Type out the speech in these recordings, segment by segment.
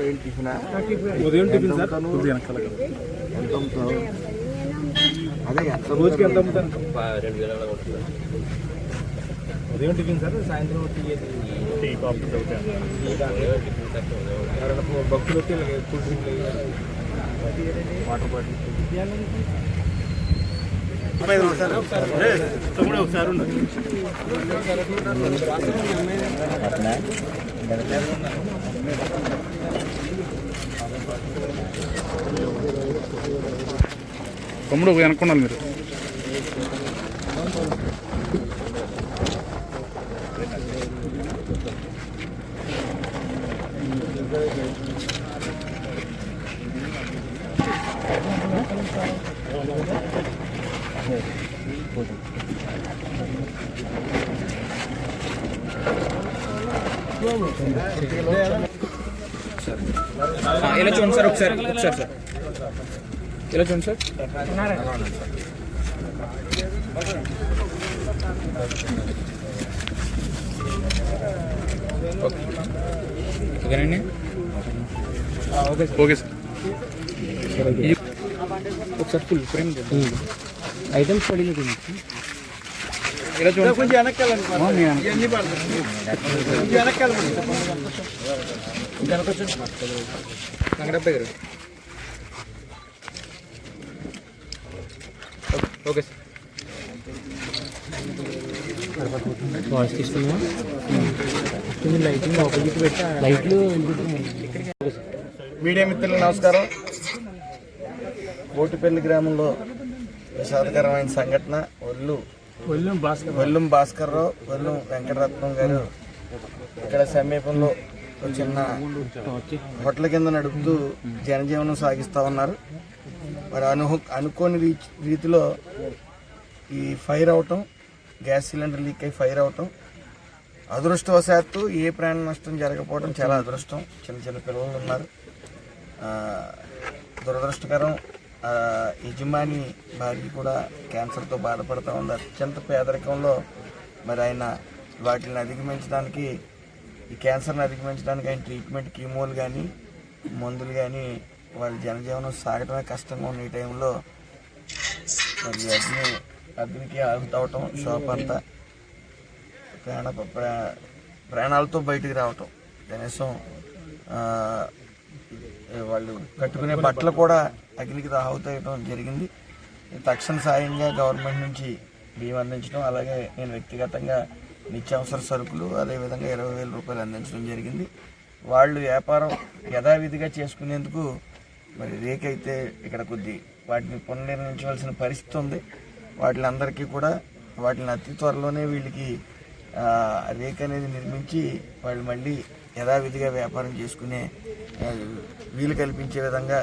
ఏం టిఫినా? ఉదయం tiffin sir అదే రోజుకి ఎంత అమ్ముతాను ఉదయం టిఫిన్ సార్ సాయంత్రం టీ టీ కాఫీ భక్తులు వస్తే ఇలాగే కూల్ డ్రింక్ వాటర్ బాటిల్. తమ్ముడు ఒకసారి ఉండు. తమ్ముడు వెనుకున్నారు మీరు ఇలా చూడండి సార్ ఒకసారి ఒకసారి సార్. ఇలా చూడండి సార్? ఓకేనండి ఓకే సార్. ఓకే సార్ ఒకసారి ఫుల్ ఫ్రేమ్ ఐటమ్స్ చూడండి కొంచెం ఇవన్నీ పడతాయి ఓకే సార్. వాయిస్ తీసుకున్నా లైటింగ్ ఆపోజిట్ పెట్టా. లైట్లు మీడియా మిత్రులకు నమస్కారం. బోటిపల్లి గ్రామంలో విషాదకరమైన సంఘటన ఒళ్ళు. ఒళ్ళు భాస్కర్ వల్లం భాస్కర్ రావు వల్లం వెంకటరత్నం గారు ఇక్కడ సమీపంలో చిన్న హోటల్ కింద నడుపుతూ జనజీవనం సాగిస్తూ ఉన్నారు. మరి అను అనుకోని రీతిలో ఈ ఫైర్ అవటం గ్యాస్ సిలిండర్ లీక్ అయి ఫైర్ అవటం అదృష్టవశాత్తు ఏ ప్రాణ నష్టం జరగకపోవడం చాలా అదృష్టం. చిన్న చిన్న పిల్లలు ఉన్నారు. దురదృష్టకరం యజమాని భార్య కూడా క్యాన్సర్తో బాధపడుతూ ఉంది. అత్యంత పేదరికంలో మరి ఆయన వాటిని అధిగమించడానికి ఈ క్యాన్సర్ని అధిగమించడానికి ఆయన ట్రీట్మెంట్ కీమోలు కానీ మందులు కానీ వాళ్ళ జనజీవనం సాగడమే కష్టంగా ఉన్న ఈ టైంలో మరి అగ్ని అగ్నికి ఆగుతవటం షాప్ అంతా ప్రాణ ప్రా- ప్రాణాలతో బయటికి రావటం కనీసం వాళ్ళు కట్టుకునే బట్టలు కూడా అగ్నికి ఆహుతయటం జరిగింది. తక్షణ సాయంగా గవర్నమెంట్ నుంచి బియ్యం అందించడం అలాగే నేను వ్యక్తిగతంగా నిత్యావసర సరుకులు అదేవిధంగా ఇరవై వేల రూపాయలు అందించడం జరిగింది. వాళ్ళు వ్యాపారం యథావిధిగా చేసుకునేందుకు మరి రేక్ అయితే ఇక్కడ కొద్ది వాటిని పునర్నిర్మించవలసిన పరిస్థితి ఉంది. వాటిలందరికీ కూడా వాటిని అతి త్వరలోనే వీళ్ళకి రేక్ అనేది నిర్మించి వాళ్ళు మళ్ళీ యథావిధిగా వ్యాపారం చేసుకునే వీలు కల్పించే విధంగా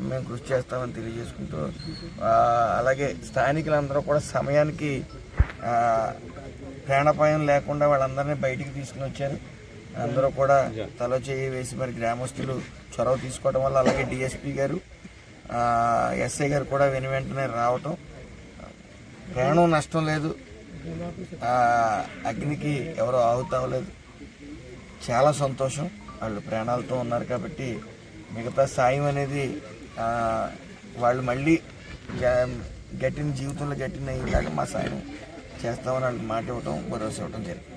మేము కృషి చేస్తామని తెలియజేసుకుంటూ అలాగే స్థానికులందరూ కూడా సమయానికి ప్రాణాపాయం లేకుండా వాళ్ళందరినీ బయటికి తీసుకుని వచ్చారు. అందరూ కూడా తల చేయి వేసి మరి గ్రామస్తులు చొరవ తీసుకోవడం వల్ల అలాగే డిఎస్పి గారు ఎస్ఐ గారు కూడా వెను వెంటనే రావటం. ప్రాణం నష్టం లేదు. అగ్నికి ఎవరు ఆహుతవ్వలేదు చాలా సంతోషం. వాళ్ళు ప్రాణాలతో ఉన్నారు కాబట్టి మిగతా సాయం అనేది వాళ్ళు మళ్ళీ గట్టిన జీవితంలో గట్టిన ఇలాగ మా సాయం చేస్తామని వాళ్ళకి మాట ఇవ్వటం భరోసా ఇవ్వటం జరిగింది.